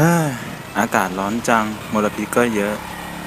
ฮ้ยอากาศร้อนจัง มลพิษก็เยอะ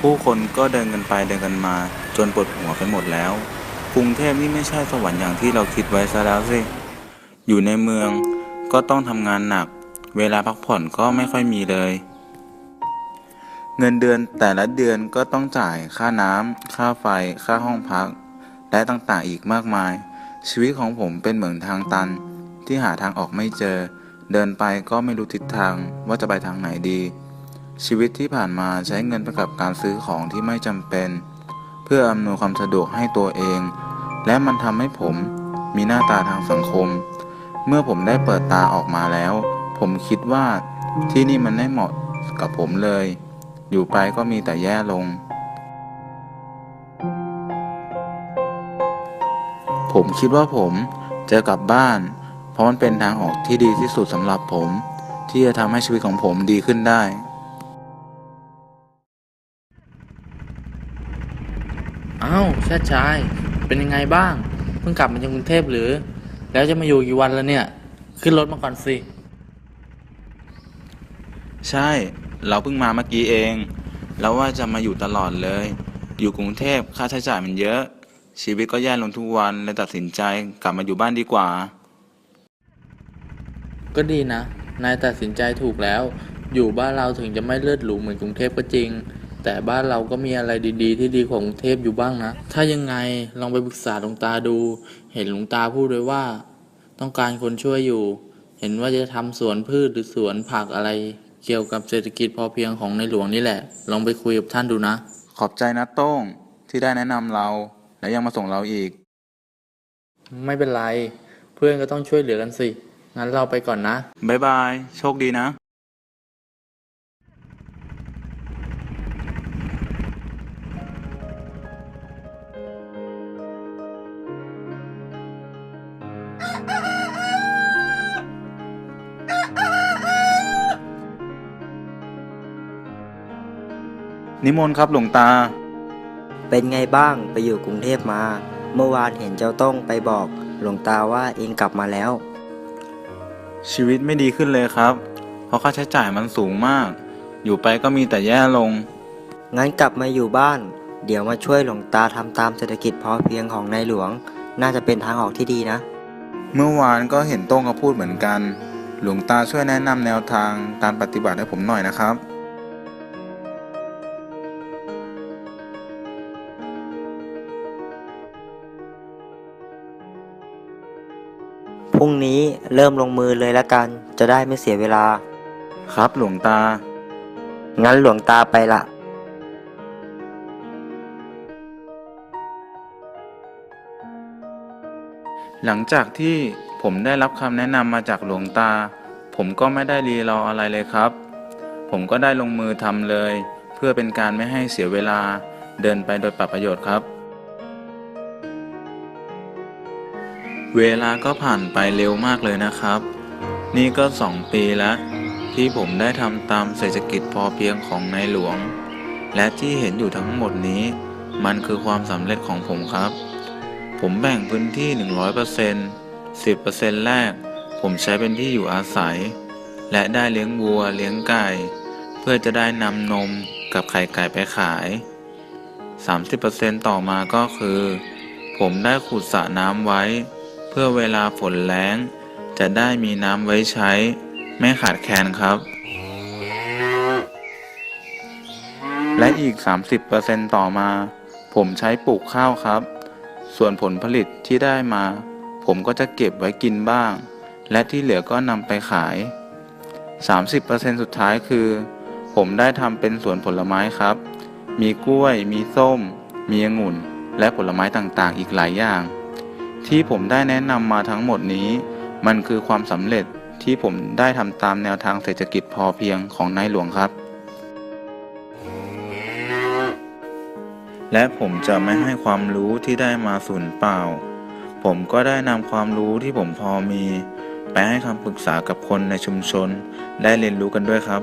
ผู้คนก็เดินกันไปเดินกันมา จนปวดหัวไปหมดแล้ว กรุงเทพนี่ไม่ใช่สวรรค์อย่างที่เราคิดไว้ซะแล้วสิ อยู่ในเมืองก็ต้องทำงานหนัก เวลาพักผ่อนก็ไม่ค่อยมีเลย เงินเดือนแต่ละเดือนก็ต้องจ่ายค่าน้ำค่าไฟ ค่าห้องพัก และต่างๆอีกมากมาย ชีวิตของผมเป็นเหมือนทางตันที่หาทางออกไม่เจอ เดินไปก็ไม่รู้ทิศทางว่าจะไปทางไหนดี ชีวิตที่ผ่านมาใช้เงินไปกับการซื้อของที่ไม่จำเป็น เพื่ออำนวยความสะดวกให้ตัวเอง และมันทำให้ผมมีหน้าตาทางสังคม เมื่อผมได้เปิดตาออกมาแล้ว ผมคิดว่าที่นี่มันไม่เหมาะกับผมเลย อยู่ไปก็มีแต่แย่ลง ผมคิดว่าผมจะกลับบ้าน ราะมันเป็นทางออกที่ดีที่สุดสำหรับผม ที่จะทำให้ชีวิตของผมดีขึ้นได้อ้าวชาติชาย เป็นยังไงบ้าง เพิ่งกลับมาจากกรุงเทพหรือ แล้วจะมาอยู่กี่วันแล้วเนี่ย ขึ้นรถมาก่อนสิ ใช่ เราเพิ่งมาเมื่อกี้เอง แล้วว่าจะมาอยู่ตลอดเลย อยู่กรุงเทพค่าใช้จ่ายมันเยอะ ชีวิตก็แย่ลงทุกวันเลยตัดสินใจกลับมาอยู่บ้านดีกว่า ก็ดีนะ นายตัดสินใจถูกแล้ว อยู่บ้านเราถึงจะไม่เลิศหรูเหมือนกรุงเทพก็จริง แต่บ้านเราก็มีอะไรดีๆ ที่ดีกว่ากรุงเทพอยู่บ้างนะ ถ้ายังไงลองไปปรึกษาหลวงตาดู เห็นหลวงตาพูดไว้ว่า ต้องการคนช่วยอยู่ เห็นว่าจะทำสวนพืชหรือสวนผักอะไร เกี่ยวกับเศรษฐกิจพอเพียงของในหลวงนี่แหละ ลองไปคุยกับท่านดูนะ ขอบใจนะโต้งที่ได้แนะนำเราและยังมาส่งเราอีก ไม่เป็นไร เพื่อนก็ต้องช่วยเหลือกันสิ งั้นเราไปก่อนนะ บ๊ายบาย โชคดีนะ นิมนต์ครับหลวงตา เป็นไงบ้างไปอยู่กรุงเทพมา เมื่อวานเห็นเจ้าต้องไปบอก หลวงตาว่าเองกลับมาแล้ว ชีวิตไม่ดีขึ้นเลยครับ เพราะค่าใช้จ่ายมันสูงมาก อยู่ไปก็มีแต่แย่ลง งั้นกลับมาอยู่บ้าน เดี๋ยวมาช่วยหลวงตาทำตามเศรษฐกิจพอเพียงของในหลวง น่าจะเป็นทางออกที่ดีนะ เมื่อวานก็เห็นโต้งเขาพูดเหมือนกัน หลวงตาช่วยแนะนำแนวทางการปฏิบัติให้ผมหน่อยนะครับ รุ่งนี้เริ่มลงมือเลยละกัน จะได้ไม่เสียเวลา ครับหลวงตา งั้นหลวงตาไปละหลังจากที่ผมได้รับคำแนะนำมาจากหลวงตา ผมก็ไม่ได้รีรออะไรเลยครับ ผมก็ได้ลงมือทำเลย เพื่อเป็นการไม่ให้เสียเวลาเดินไปโดยปรับประโยชน์ครับ เวลาก็ผ่านไปเร็วมากเลยนะครับ นี่ก็สองปีแล้ว ที่ผมได้ทำตามเศรษฐกิจพอเพียงของในหลวง และที่เห็นอยู่ทั้งหมดนี้ มันคือความสำเร็จของผมครับ ผมแบ่งพื้นที่ 100% 10%แรก ผมใช้เป็นที่อยู่อาศัย และได้เลี้ยงวัวเลี้ยงไก่ เพื่อจะได้นำนมกับไข่ไก่ไปขาย 30%ต่อมาก็คือ ผมได้ขุดสระน้ำไว้ เพื่อเวลาฝนแล้ง จะได้มีน้ำไว้ใช้ ไม่ขาดแคลนครับ และอีก 30%ต่อมา ผมใช้ปลูกข้าวครับ ส่วนผลผลิตที่ได้มา ผมก็จะเก็บไว้กินบ้าง และที่เหลือก็นำไปขาย 30%สุดท้ายคือ ผมได้ทำเป็นสวนผลไม้ครับ มีกล้วย มีส้ม มีองุ่น และผลไม้ต่างๆ อีกหลายอย่าง ที่ผมได้แนะนำมาทั้งหมดนี้ มันคือความสำเร็จที่ผมได้ทำตามแนวทางเศรษฐกิจพอเพียงของนายหลวงครับ และผมจะไม่ให้ความรู้ที่ได้มาสูญเปล่า ผมก็ได้นำความรู้ที่ผมพอมี ไปให้คำปรึกษากับคนในชุมชน ได้เรียนรู้กันด้วยครับ